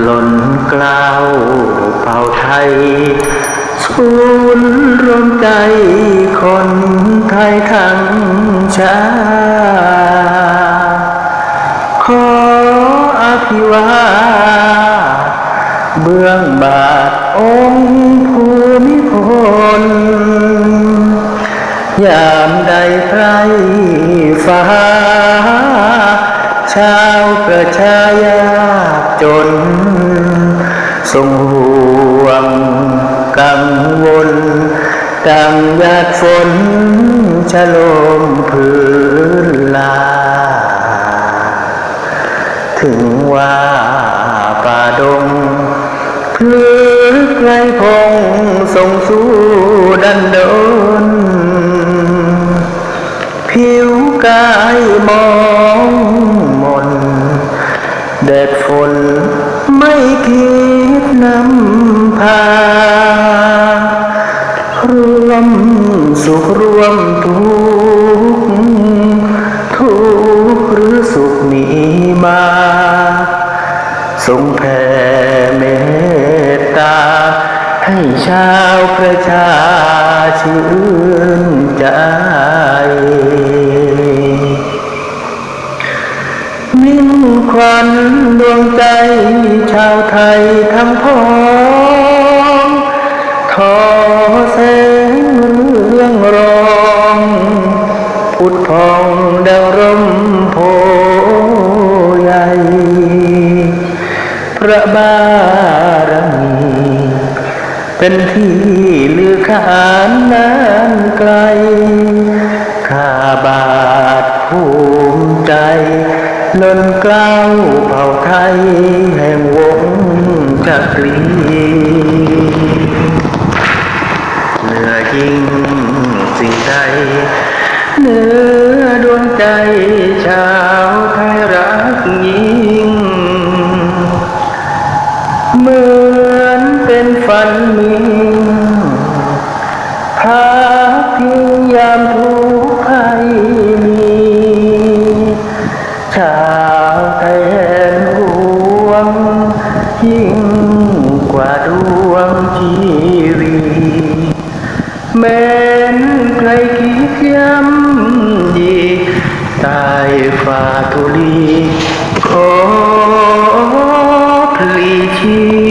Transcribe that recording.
หล้นกล้าวเผ่าไทยศูนรวมใจคนไทยทั้งชาติขออภิวาเบื้องบาทองค์ภูมิพลยามใดใครฟ้า ชาวประชายา จน ทรงห่วงกังวล ดังหยาดฝนชะโลมพื้นลา ถึงว่าป่าดงพือไกลพงส่งสู้ดันดน ผิวกายมอง แดดฝนไม่คิดนำพาร่วมสุขร่วมทุกข์ทุกข์หรือสุขมีมาทรงแผ่เมตตา ให้ชาวประชาชื่นใจ วันดวงใจชาวไทยทั้งพ้องทอแสงเรื่องรองพุดพองดังร่มโพใหญ่ พระบารมีเป็นที่ลือขานนานไกลข้าบาทภูมิใจ ล้นกล้าวเผ่าไทยแห่งวงจักรีเหนือยิ่งสิ่งใดเหนือดวงใจชาวไทยรักยิ่งเหมือนเป็นฝันมิงพา ใครเห็นห่วง ยิ่งกว่าดวงชีวีแม้นใครคิดย้ำดีตายฝ่าทุลีขอพลีชี